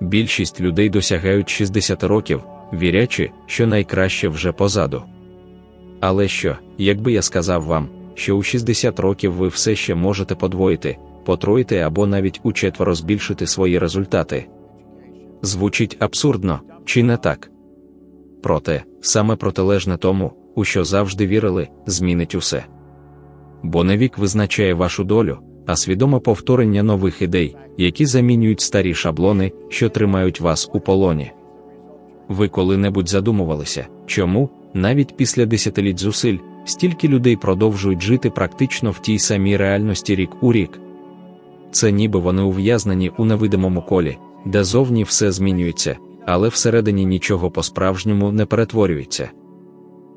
Більшість людей досягають 60 років, вірячи, що найкраще вже позаду. Але що, якби я сказав вам, що у 60 років ви все ще можете подвоїти, потроїти або навіть учетверо збільшити свої результати? Звучить абсурдно, чи не так? Проте, саме протилежне тому, у що завжди вірили, змінить усе. Бо не вік визначає вашу долю, а свідоме повторення нових ідей, які замінюють старі шаблони, що тримають вас у полоні. Ви коли-небудь задумувалися, чому, навіть після десятиліть зусиль, стільки людей продовжують жити практично в тій самій реальності рік у рік. Це ніби вони ув'язнені у невидимому колі, де зовні все змінюється, але всередині нічого по-справжньому не перетворюється.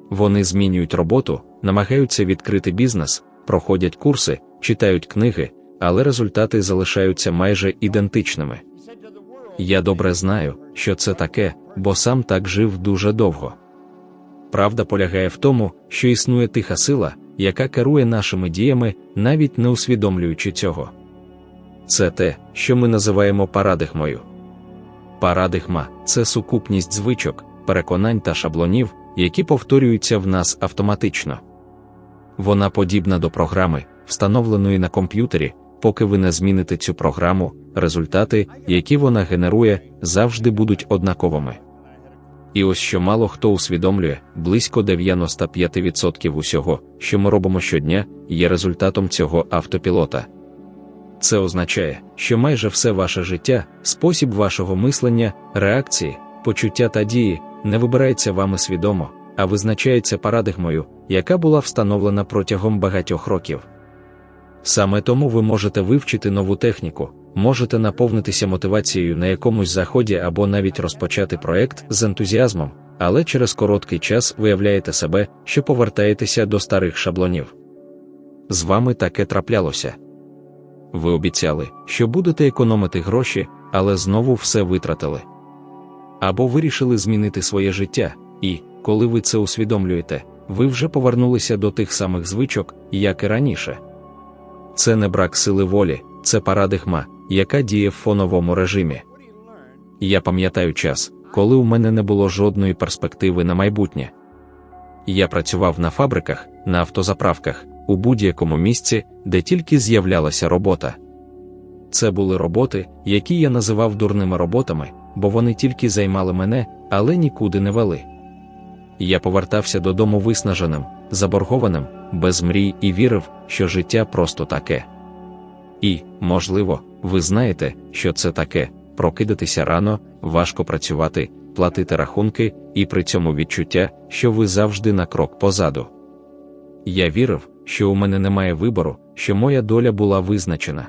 Вони змінюють роботу, намагаються відкрити бізнес, проходять курси, читають книги, але результати залишаються майже ідентичними. Я добре знаю, що це таке, бо сам так жив дуже довго. Правда полягає в тому, що існує тиха сила, яка керує нашими діями, навіть не усвідомлюючи цього. Це те, що ми називаємо парадигмою. Парадигма це сукупність звичок, переконань та шаблонів, які повторюються в нас автоматично. Вона подібна до програми, встановленої на комп'ютері, поки ви не зміните цю програму, результати, які вона генерує, завжди будуть однаковими. І ось що мало хто усвідомлює, близько 95% усього, що ми робимо щодня, є результатом цього автопілота. Це означає, що майже все ваше життя, спосіб вашого мислення, реакції, почуття та дії не вибирається вами свідомо, а визначається парадигмою, яка була встановлена протягом багатьох років. Саме тому ви можете вивчити нову техніку, можете наповнитися мотивацією на якомусь заході або навіть розпочати проект з ентузіазмом, але через короткий час виявляєте себе, що повертаєтеся до старих шаблонів. З вами таке траплялося. Ви обіцяли, що будете економити гроші, але знову все витратили. Або вирішили змінити своє життя, і, коли ви це усвідомлюєте, ви вже повернулися до тих самих звичок, як і раніше. Це не брак сили волі, це парадигма, яка діє в фоновому режимі. Я пам'ятаю час, коли у мене не було жодної перспективи на майбутнє. Я працював на фабриках, на автозаправках, у будь-якому місці, де тільки з'являлася робота. Це були роботи, які я називав дурними роботами, бо вони тільки займали мене, але нікуди не вели. Я повертався додому виснаженим, заборгованим, без мрій і вірив, що життя просто таке. І, можливо, ви знаєте, що це таке прокидатися рано, важко працювати, платити рахунки, і при цьому відчуття, що ви завжди на крок позаду. Я вірив, що у мене немає вибору, що моя доля була визначена.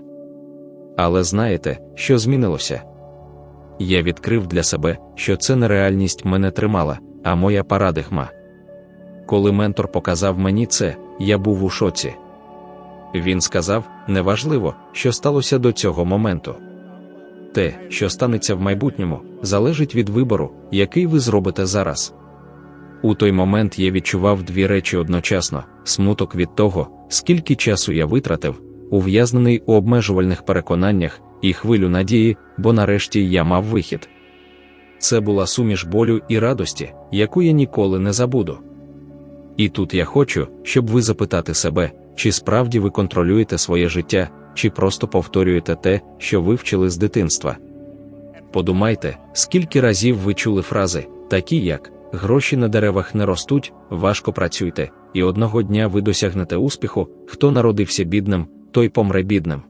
Але знаєте, що змінилося? Я відкрив для себе, що це не реальність мене тримала, а моя парадигма. Коли ментор показав мені це, я був у шоці. Він сказав: неважливо, що сталося до цього моменту. Те, що станеться в майбутньому, залежить від вибору, який ви зробите зараз. У той момент я відчував дві речі одночасно: смуток від того, скільки часу я витратив, ув'язнений у обмежувальних переконаннях, і хвилю надії, бо нарешті я мав вихід. Це була суміш болю і радості, яку я ніколи не забуду. І тут я хочу, щоб ви запитати себе, чи справді ви контролюєте своє життя, чи просто повторюєте те, що вивчили з дитинства. Подумайте, скільки разів ви чули фрази, такі як гроші на деревах не ростуть, важко працюйте, і одного дня ви досягнете успіху, хто народився бідним, той помре бідним.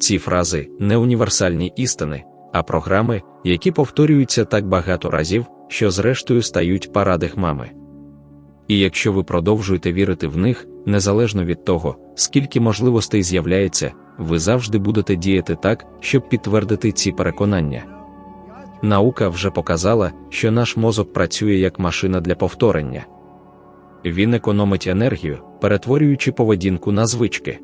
Ці фрази не універсальні істини, а програми, які повторюються так багато разів, що зрештою стають парадигмами. І якщо ви продовжуєте вірити в них, незалежно від того, скільки можливостей з'являється, ви завжди будете діяти так, щоб підтвердити ці переконання. Наука вже показала, що наш мозок працює як машина для повторення. Він економить енергію, перетворюючи поведінку на звички.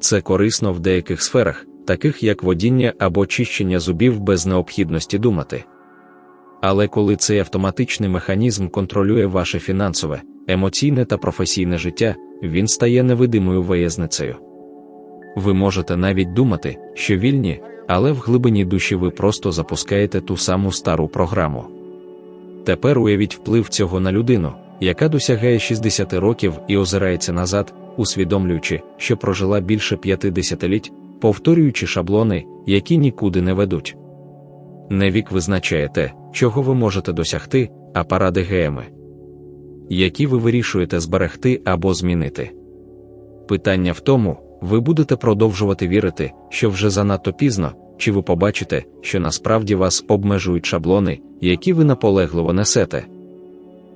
Це корисно в деяких сферах, таких як водіння або чищення зубів без необхідності думати. Але коли цей автоматичний механізм контролює ваше фінансове, емоційне та професійне життя, він стає невидимою виязницею. Ви можете навіть думати, що вільні, але в глибині душі ви просто запускаєте ту саму стару програму. Тепер уявіть вплив цього на людину, яка досягає 60 років і озирається назад, усвідомлюючи, що прожила більше п'яти десятиліть, повторюючи шаблони, які нікуди не ведуть. Не вік визначає те, чого ви можете досягти, а паради геми, які ви вирішуєте зберегти або змінити. Питання в тому, ви будете продовжувати вірити, що вже занадто пізно, чи ви побачите, що насправді вас обмежують шаблони, які ви наполегливо несете.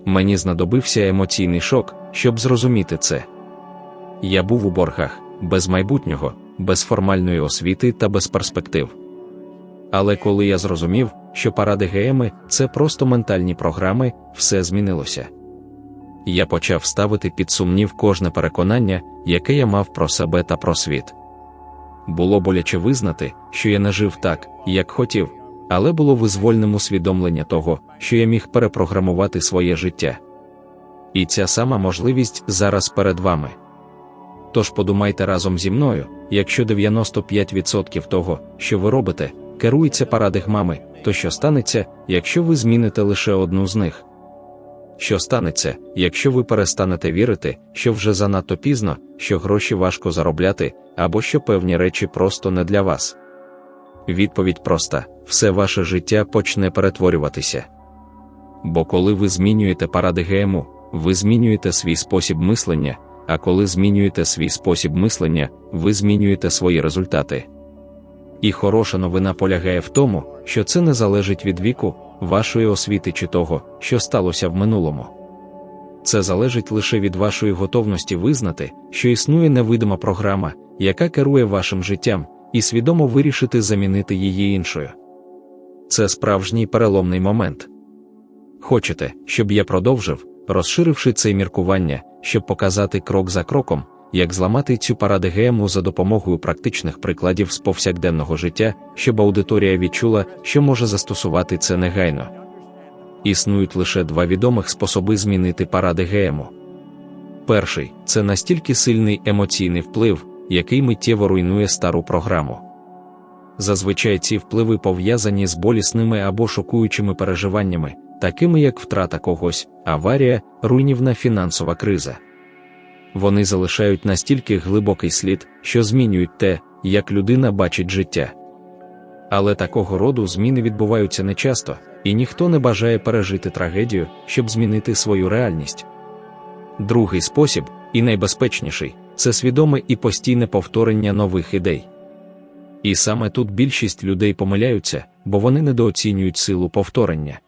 Мені знадобився емоційний шок, щоб зрозуміти це. Я був у боргах, без майбутнього, без формальної освіти та без перспектив. Але коли я зрозумів, що паради ГМи це просто ментальні програми, все змінилося. Я почав ставити під сумнів кожне переконання, яке я мав про себе та про світ. Було боляче визнати, що я не жив так, як хотів, але було визвольним усвідомлення того, що я міг перепрограмувати своє життя. І ця сама можливість зараз перед вами. Тож подумайте разом зі мною, якщо 95% того, що ви робите, керується парадигмами, то що станеться, якщо ви зміните лише одну з них? Що станеться, якщо ви перестанете вірити, що вже занадто пізно, що гроші важко заробляти, або що певні речі просто не для вас? Відповідь проста: все ваше життя почне перетворюватися. Бо коли ви змінюєте парадигему, ви змінюєте свій спосіб мислення, а коли змінюєте свій спосіб мислення, ви змінюєте свої результати. І хороша новина полягає в тому, що це не залежить від віку, вашої освіти чи того, що сталося в минулому. Це залежить лише від вашої готовності визнати, що існує невидима програма, яка керує вашим життям, і свідомо вирішити замінити її іншою. Це справжній переломний момент. Хочете, щоб я продовжив, розширивши це міркування, щоб показати крок за кроком, як зламати цю парадигему за допомогою практичних прикладів з повсякденного життя, щоб аудиторія відчула, що може застосувати це негайно. Існують лише два відомих способи змінити парадигему. Перший це настільки сильний емоційний вплив, який миттєво руйнує стару програму. Зазвичай ці впливи пов'язані з болісними або шокуючими переживаннями, такими як втрата когось, аварія, руйнівна фінансова криза. Вони залишають настільки глибокий слід, що змінюють те, як людина бачить життя. Але такого роду зміни відбуваються нечасто, і ніхто не бажає пережити трагедію, щоб змінити свою реальність. Другий спосіб, і найбезпечніший, це свідоме і постійне повторення нових ідей. І саме тут більшість людей помиляються, бо вони недооцінюють силу повторення.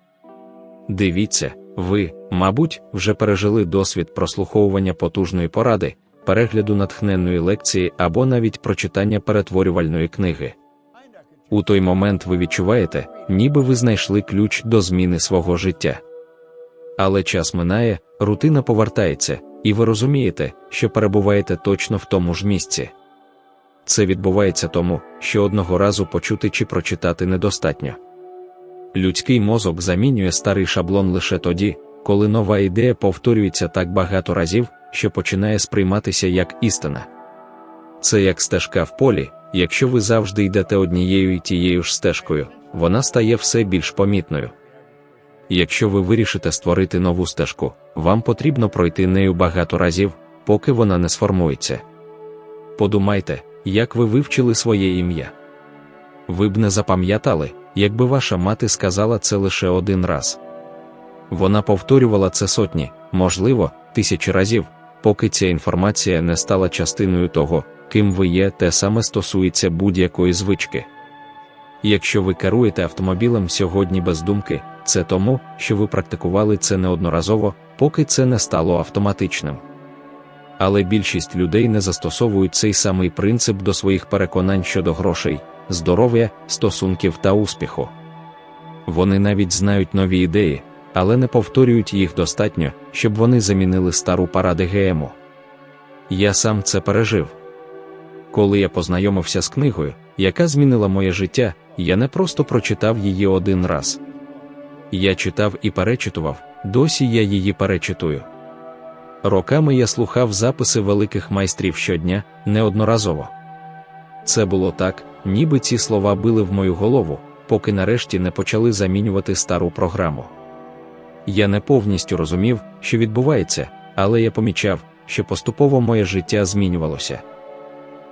Дивіться, ви, мабуть, вже пережили досвід прослуховування потужної поради, перегляду натхненної лекції або навіть прочитання перетворювальної книги. У той момент ви відчуваєте, ніби ви знайшли ключ до зміни свого життя. Але час минає, рутина повертається, і ви розумієте, що перебуваєте точно в тому ж місці. Це відбувається тому, що одного разу почути чи прочитати недостатньо. Людський мозок замінює старий шаблон лише тоді, коли нова ідея повторюється так багато разів, що починає сприйматися як істина. Це як стежка в полі, якщо ви завжди йдете однією і тією ж стежкою, вона стає все більш помітною. Якщо ви вирішите створити нову стежку, вам потрібно пройти нею багато разів, поки вона не сформується. Подумайте, як ви вивчили своє ім'я. Ви б не запам'ятали, якби ваша мати сказала це лише один раз. Вона повторювала це сотні, можливо, тисячі разів, поки ця інформація не стала частиною того, ким ви є, те саме стосується будь-якої звички. Якщо ви керуєте автомобілем сьогодні без думки, це тому, що ви практикували це неодноразово, поки це не стало автоматичним. Але більшість людей не застосовують цей самий принцип до своїх переконань щодо грошей, здоров'я, стосунків та успіху. Вони навіть знають нові ідеї, але не повторюють їх достатньо, щоб вони замінили стару паради ГМО. Я сам це пережив. Коли я познайомився з книгою, яка змінила моє життя, я не просто прочитав її один раз. Я читав і перечитував, досі я її перечитую. Роками я слухав записи великих майстрів щодня, неодноразово. Це було так, ніби ці слова били в мою голову, поки нарешті не почали замінювати стару програму. Я не повністю розумів, що відбувається, але я помічав, що поступово моє життя змінювалося.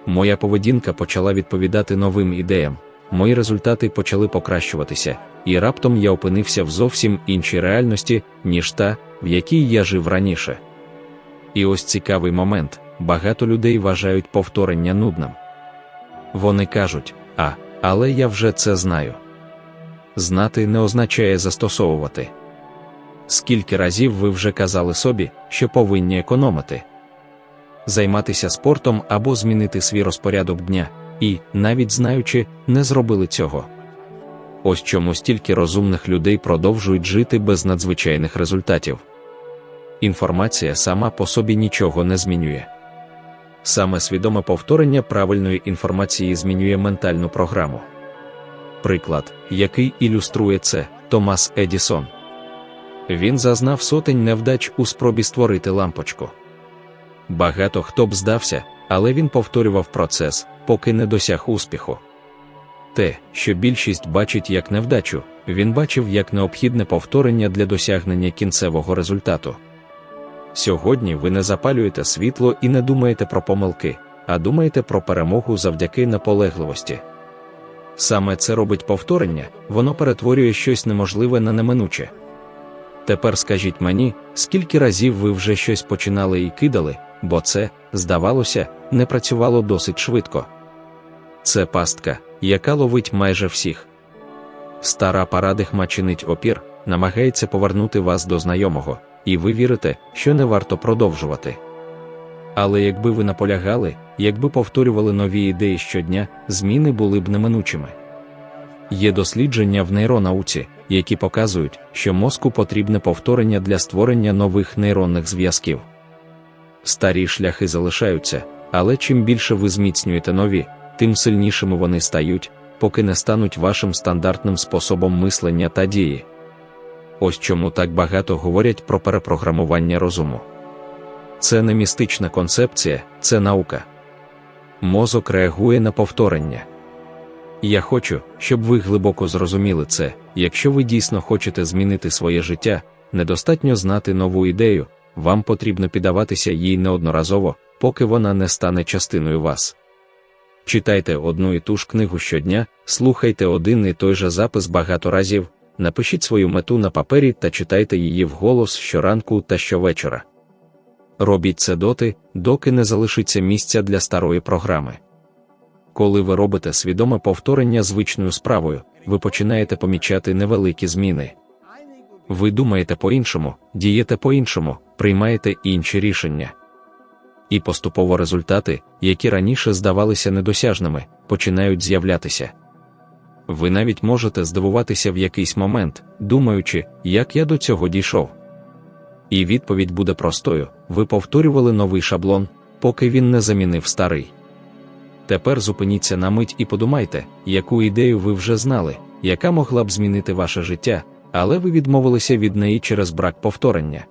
Моя поведінка почала відповідати новим ідеям, мої результати почали покращуватися, і раптом я опинився в зовсім іншій реальності, ніж та, в якій я жив раніше. І ось цікавий момент: багато людей вважають повторення нудним. Вони кажуть, а, але я вже це знаю. Знати не означає застосовувати. Скільки разів ви вже казали собі, що повинні економити, займатися спортом або змінити свій розпорядок дня, і, навіть знаючи, не зробили цього. Ось чому стільки розумних людей продовжують жити без надзвичайних результатів. Інформація сама по собі нічого не змінює. Саме свідоме повторення правильної інформації змінює ментальну програму. Приклад, який ілюструє це, Томас Едісон. Він зазнав сотень невдач у спробі створити лампочку. Багато хто б здався, але він повторював процес, поки не досяг успіху. Те, що більшість бачить як невдачу, він бачив як необхідне повторення для досягнення кінцевого результату. Сьогодні ви не запалюєте світло і не думаєте про помилки, а думаєте про перемогу завдяки наполегливості. Саме це робить повторення, воно перетворює щось неможливе на неминуче. Тепер скажіть мені, скільки разів ви вже щось починали і кидали, бо це, здавалося, не працювало досить швидко. Це пастка, яка ловить майже всіх. Стара парадигма чинить опір, намагається повернути вас до знайомого, і ви вірите, що не варто продовжувати. Але якби ви наполягали, якби повторювали нові ідеї щодня, зміни були б неминучими. Є дослідження в нейронауці, які показують, що мозку потрібне повторення для створення нових нейронних зв'язків. Старі шляхи залишаються, але чим більше ви зміцнюєте нові, тим сильнішими вони стають, поки не стануть вашим стандартним способом мислення та дії. Ось чому так багато говорять про перепрограмування розуму. Це не містична концепція, це наука. Мозок реагує на повторення. Я хочу, щоб ви глибоко зрозуміли це, якщо ви дійсно хочете змінити своє життя, недостатньо знати нову ідею, вам потрібно піддаватися їй неодноразово, поки вона не стане частиною вас. Читайте одну і ту ж книгу щодня, слухайте один і той же запис багато разів, напишіть свою мету на папері та читайте її вголос щоранку та щовечора. Робіть це доти, доки не залишиться місця для старої програми. Коли ви робите свідоме повторення звичною справою, ви починаєте помічати невеликі зміни. Ви думаєте по-іншому, дієте по-іншому, приймаєте інші рішення. І поступово результати, які раніше здавалися недосяжними, починають з'являтися. Ви навіть можете здивуватися в якийсь момент, думаючи, як я до цього дійшов. І відповідь буде простою: ви повторювали новий шаблон, поки він не замінив старий. Тепер зупиніться на мить і подумайте, яку ідею ви вже знали, яка могла б змінити ваше життя, але ви відмовилися від неї через брак повторення.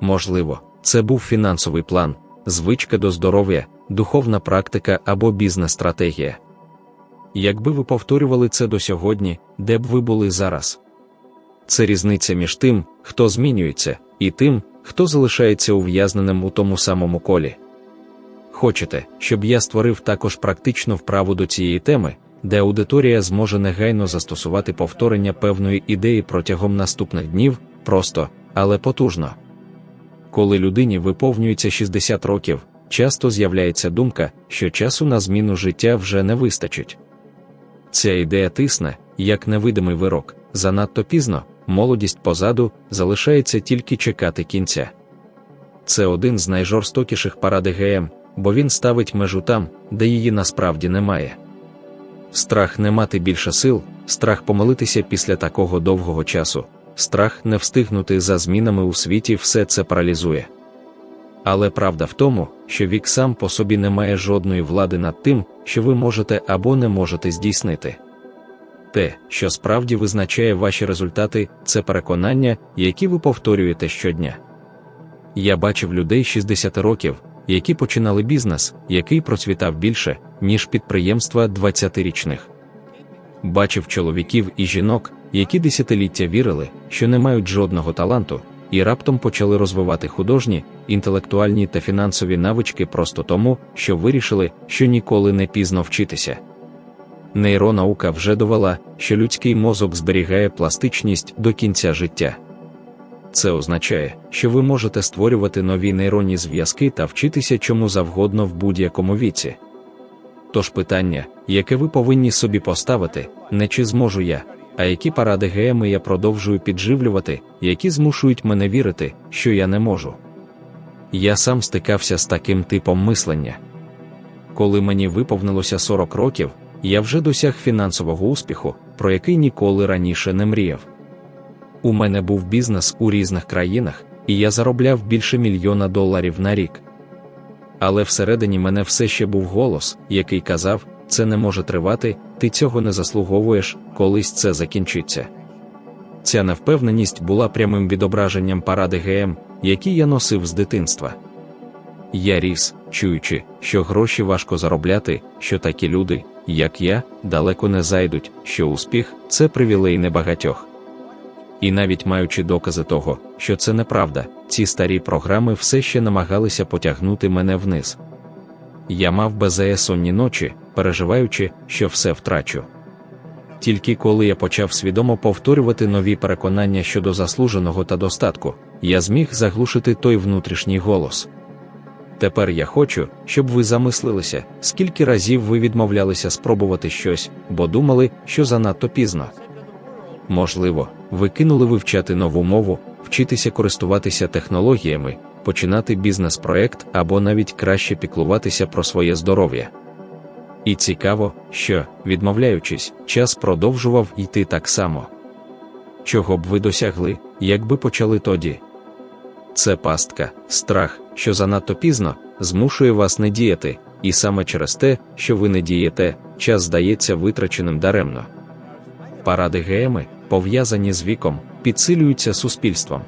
Можливо, це був фінансовий план, звичка до здоров'я, духовна практика або бізнес-стратегія. Якби ви повторювали це до сьогодні, де б ви були зараз? Це різниця між тим, хто змінюється, і тим, хто залишається ув'язненим у тому самому колі. Хочете, щоб я створив також практичну вправу до цієї теми, де аудиторія зможе негайно застосувати повторення певної ідеї протягом наступних днів, просто, але потужно. Коли людині виповнюється 60 років, часто з'являється думка, що часу на зміну життя вже не вистачить. Ця ідея тисне, як невидимий вирок, занадто пізно, молодість позаду, залишається тільки чекати кінця. Це один з найжорстокіших парадигм, бо він ставить межу там, де її насправді немає. Страх не мати більше сил, страх помилитися після такого довгого часу, страх не встигнути за змінами у світі все це паралізує. Але правда в тому, що вік сам по собі не має жодної влади над тим, що ви можете або не можете здійснити. Те, що справді визначає ваші результати, це переконання, які ви повторюєте щодня. Я бачив людей 60 років, які починали бізнес, який процвітав більше, ніж підприємства 20-річних. Бачив чоловіків і жінок, які десятиліття вірили, що не мають жодного таланту, і раптом почали розвивати художні, інтелектуальні та фінансові навички просто тому, що вирішили, що ніколи не пізно вчитися. Нейронаука вже довела, що людський мозок зберігає пластичність до кінця життя. Це означає, що ви можете створювати нові нейронні зв'язки та вчитися чому завгодно в будь-якому віці. Тож питання, яке ви повинні собі поставити, не чи зможу я, а які паради ГМ я продовжую підживлювати, які змушують мене вірити, що я не можу. Я сам стикався з таким типом мислення. Коли мені виповнилося 40 років, я вже досяг фінансового успіху, про який ніколи раніше не мріяв. У мене був бізнес у різних країнах, і я заробляв більше мільйона доларів на рік. Але всередині мене все ще був голос, який казав: це не може тривати, ти цього не заслуговуєш, колись це закінчиться. Ця невпевненість була прямим відображенням паради ГМ, які я носив з дитинства. Я ріс, чуючи, що гроші важко заробляти, що такі люди, як я, далеко не зайдуть, що успіх це привілей небагатьох. І навіть маючи докази того, що це неправда, ці старі програми все ще намагалися потягнути мене вниз. Я мав безсонні ночі, переживаючи, що все втрачу. Тільки коли я почав свідомо повторювати нові переконання щодо заслуженого та достатку, я зміг заглушити той внутрішній голос. Тепер я хочу, щоб ви замислилися, скільки разів ви відмовлялися спробувати щось, бо думали, що занадто пізно. Можливо, ви кинули вивчати нову мову, вчитися користуватися технологіями, починати бізнес-проект або навіть краще піклуватися про своє здоров'я. І цікаво, що, відмовляючись, час продовжував йти так само. Чого б ви досягли, якби почали тоді? Це пастка, страх, що занадто пізно, змушує вас не діяти, і саме через те, що ви не дієте, час здається витраченим даремно. Паради ГМи, пов'язані з віком, підсилюються суспільством.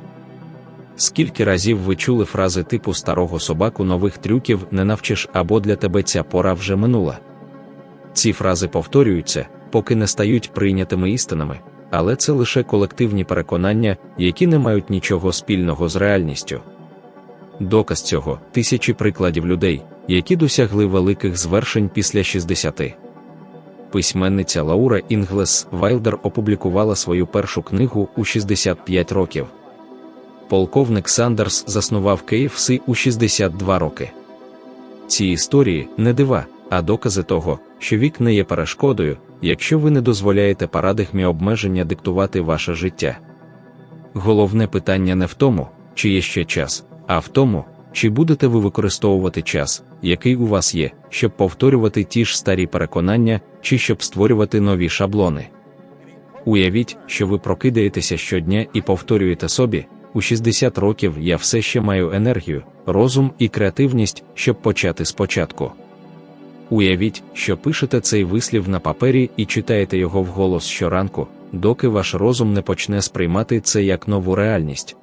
Скільки разів ви чули фрази типу старого собаку нових трюків не навчиш або для тебе ця пора вже минула? Ці фрази повторюються, поки не стають прийнятими істинами, але це лише колективні переконання, які не мають нічого спільного з реальністю. Доказ цього тисячі прикладів людей, які досягли великих звершень після 60. Письменниця Лаура Інглес Вайлдер опублікувала свою першу книгу у 65 років. Полковник Сандерс заснував KFC у 62 роки. Ці історії не дива, а докази того, що вік не є перешкодою, якщо ви не дозволяєте парадигмі обмеження диктувати ваше життя. Головне питання не в тому, чи є ще час, а в тому, чи будете ви використовувати час, який у вас є, щоб повторювати ті ж старі переконання, чи щоб створювати нові шаблони. Уявіть, що ви прокидаєтеся щодня і повторюєте собі, у 60 років я все ще маю енергію, розум і креативність, щоб почати спочатку. Уявіть, що пишете цей вислів на папері і читаєте його вголос щоранку, доки ваш розум не почне сприймати це як нову реальність.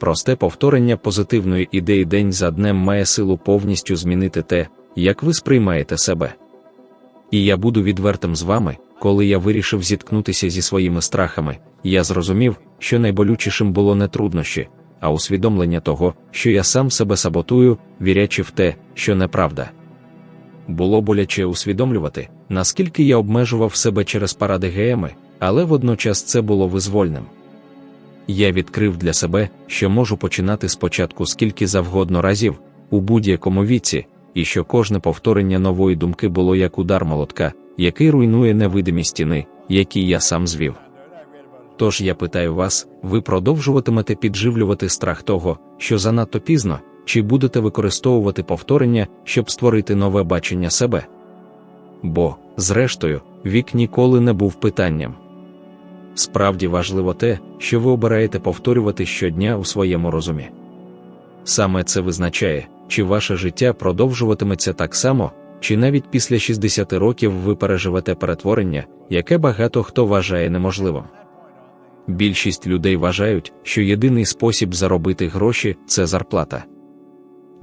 Просте повторення позитивної ідеї день за днем має силу повністю змінити те, як ви сприймаєте себе. І я буду відвертим з вами, коли я вирішив зіткнутися зі своїми страхами, я зрозумів, що найболючішим було не труднощі, а усвідомлення того, що я сам себе саботую, вірячи в те, що неправда. Було боляче усвідомлювати, наскільки я обмежував себе через паради ГМи, але водночас це було визвольним. Я відкрив для себе, що можу починати спочатку скільки завгодно разів, у будь-якому віці, і що кожне повторення нової думки було як удар молотка, який руйнує невидимі стіни, які я сам звів. Тож я питаю вас, ви продовжуватимете підживлювати страх того, що занадто пізно, чи будете використовувати повторення, щоб створити нове бачення себе? Бо, зрештою, вік ніколи не був питанням. Справді важливо те, що ви обираєте повторювати щодня у своєму розумі. Саме це визначає, чи ваше життя продовжуватиметься так само, чи навіть після 60 років ви переживете перетворення, яке багато хто вважає неможливим. Більшість людей вважають, що єдиний спосіб заробити гроші це зарплата.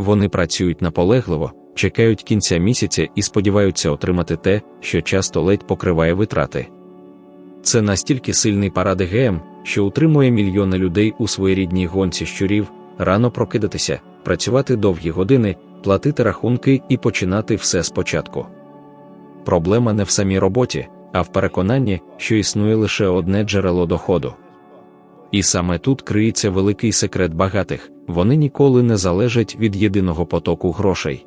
Вони працюють наполегливо, чекають кінця місяця і сподіваються отримати те, що часто ледь покриває витрати. Це настільки сильний парад ЕГМ, що утримує мільйони людей у своєрідній гонці щурів, рано прокидатися, працювати довгі години, платити рахунки і починати все спочатку. Проблема не в самій роботі, а в переконанні, що існує лише одне джерело доходу. І саме тут криється великий секрет багатих вони ніколи не залежать від єдиного потоку грошей.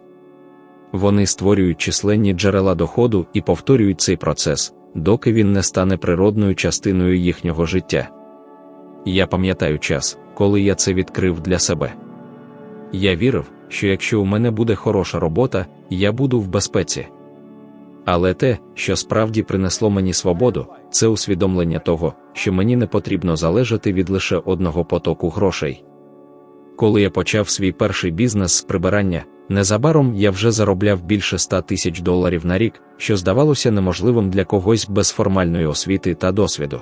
Вони створюють численні джерела доходу і повторюють цей процес, доки він не стане природною частиною їхнього життя. Я пам'ятаю час, коли я це відкрив для себе. Я вірив, що якщо у мене буде хороша робота, я буду в безпеці. Але те, що справді принесло мені свободу, це усвідомлення того, що мені не потрібно залежати від лише одного потоку грошей. Коли я почав свій перший бізнес з прибирання, незабаром я вже заробляв більше 100 тисяч доларів на рік, що здавалося неможливим для когось без формальної освіти та досвіду.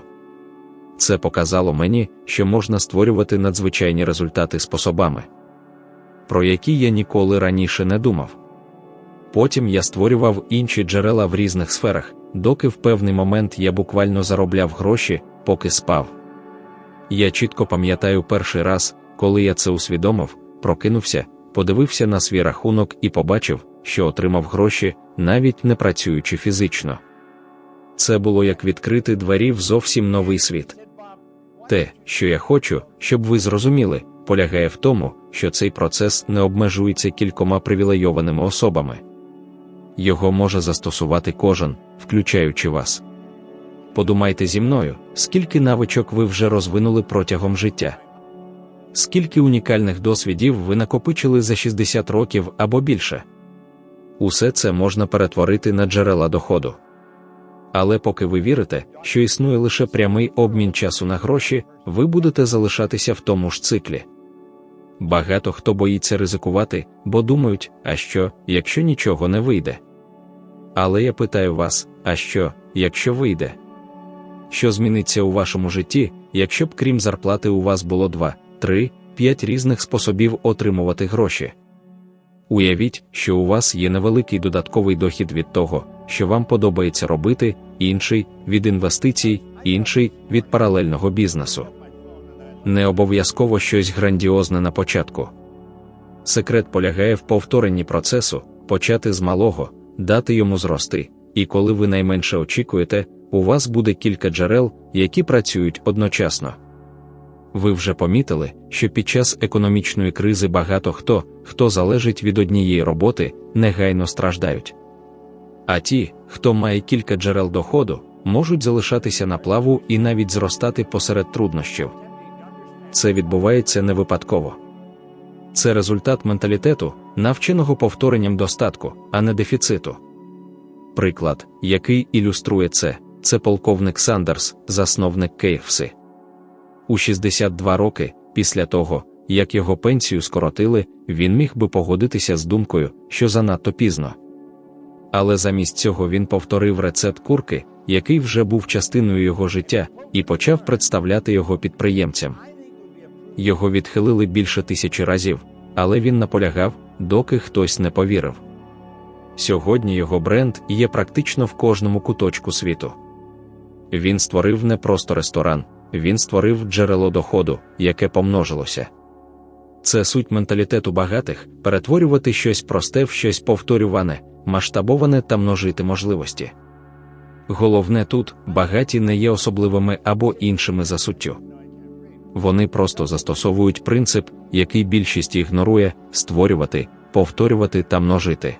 Це показало мені, що можна створювати надзвичайні результати способами, про які я ніколи раніше не думав. Потім я створював інші джерела в різних сферах, доки в певний момент я буквально заробляв гроші, поки спав. Я чітко пам'ятаю перший раз, коли я це усвідомив, прокинувся, подивився на свій рахунок і побачив, що отримав гроші, навіть не працюючи фізично. Це було як відкрити двері в зовсім новий світ. Те, що я хочу, щоб ви зрозуміли, полягає в тому, що цей процес не обмежується кількома привілейованими особами. Його може застосувати кожен, включаючи вас. Подумайте зі мною, скільки навичок ви вже розвинули протягом життя. Скільки унікальних досвідів ви накопичили за 60 років або більше? Усе це можна перетворити на джерела доходу. Але поки ви вірите, що існує лише прямий обмін часу на гроші, ви будете залишатися в тому ж циклі. Багато хто боїться ризикувати, бо думають, а що, якщо нічого не вийде. Але я питаю вас, а що, якщо вийде? Що зміниться у вашому житті, якщо б крім зарплати у вас було 2, 3, 5 різних способів отримувати гроші? Уявіть, що у вас є невеликий додатковий дохід від того, що вам подобається робити, інший від інвестицій, інший від паралельного бізнесу. Не обов'язково щось грандіозне на початку. Секрет полягає в повторенні процесу, почати з малого, дати йому зрости, і коли ви найменше очікуєте, у вас буде кілька джерел, які працюють одночасно. Ви вже помітили, що під час економічної кризи багато хто, хто залежить від однієї роботи, негайно страждають. А ті, хто має кілька джерел доходу, можуть залишатися на плаву і навіть зростати посеред труднощів. Це відбувається не випадково. Це результат менталітету, навченого повторенням достатку, а не дефіциту. Приклад, який ілюструє це, це полковник Сандерс, засновник Кейфси. У 62 роки, після того, як його пенсію скоротили, він міг би погодитися з думкою, що занадто пізно. Але замість цього він повторив рецепт курки, який вже був частиною його життя, і почав представляти його підприємцям. Його відхилили більше тисячі разів, але він наполягав, доки хтось не повірив. Сьогодні його бренд є практично в кожному куточку світу. Він створив не просто ресторан, він створив джерело доходу, яке помножилося. Це суть менталітету багатих перетворювати щось просте в щось повторюване, масштабоване та множити можливості. Головне тут багаті не є особливими або іншими за суттю. Вони просто застосовують принцип, який більшість ігнорує, створювати, повторювати та множити.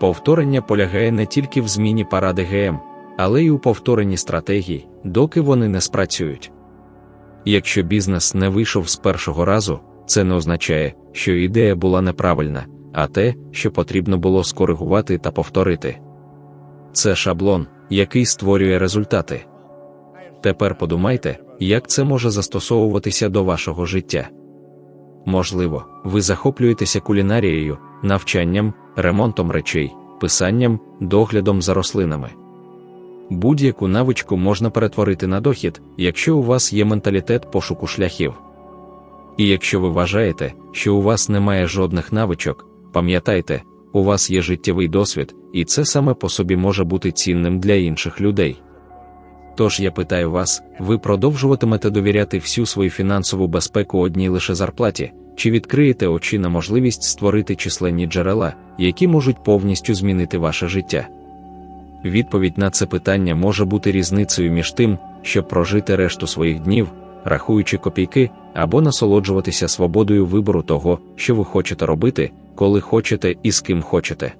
Повторення полягає не тільки в зміні паради ГМ, але й у повторенні стратегій, доки вони не спрацюють. Якщо бізнес не вийшов з першого разу, це не означає, що ідея була неправильна, а те, що потрібно було скоригувати та повторити. Це шаблон, який створює результати. Тепер подумайте, як це може застосовуватися до вашого життя. Можливо, ви захоплюєтеся кулінарією, навчанням, ремонтом речей, писанням, доглядом за рослинами. Будь-яку навичку можна перетворити на дохід, якщо у вас є менталітет пошуку шляхів. І якщо ви вважаєте, що у вас немає жодних навичок, пам'ятайте, у вас є життєвий досвід, і це саме по собі може бути цінним для інших людей. Тож я питаю вас, ви продовжуватимете довіряти всю свою фінансову безпеку одній лише зарплаті, чи відкриєте очі на можливість створити численні джерела, які можуть повністю змінити ваше життя? Відповідь на це питання може бути різницею між тим, щоб прожити решту своїх днів, рахуючи копійки, або насолоджуватися свободою вибору того, що ви хочете робити, коли хочете і з ким хочете.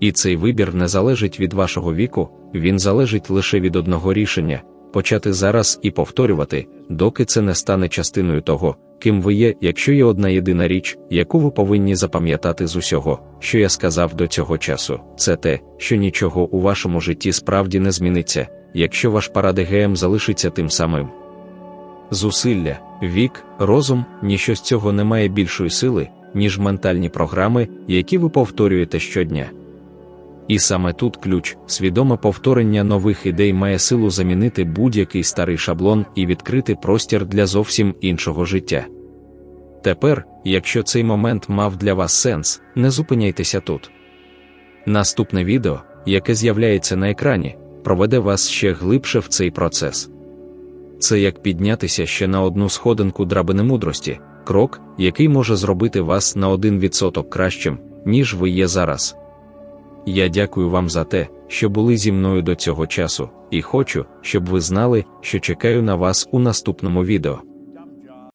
І цей вибір не залежить від вашого віку, він залежить лише від одного рішення почати зараз і повторювати, доки це не стане частиною того, ким ви є, якщо є одна єдина річ, яку ви повинні запам'ятати з усього, що я сказав до цього часу, це те, що нічого у вашому житті справді не зміниться, якщо ваш парадигем залишиться тим самим. Зусилля, вік, розум, ніщо з цього не має більшої сили, ніж ментальні програми, які ви повторюєте щодня. І саме тут ключ, свідоме повторення нових ідей має силу замінити будь-який старий шаблон і відкрити простір для зовсім іншого життя. Тепер, якщо цей момент мав для вас сенс, не зупиняйтеся тут. Наступне відео, яке з'являється на екрані, проведе вас ще глибше в цей процес. Це як піднятися ще на одну сходинку драбини мудрості, крок, який може зробити вас на 1% кращим, ніж ви є зараз. Я дякую вам за те, що були зі мною до цього часу, і хочу, щоб ви знали, що чекаю на вас у наступному відео.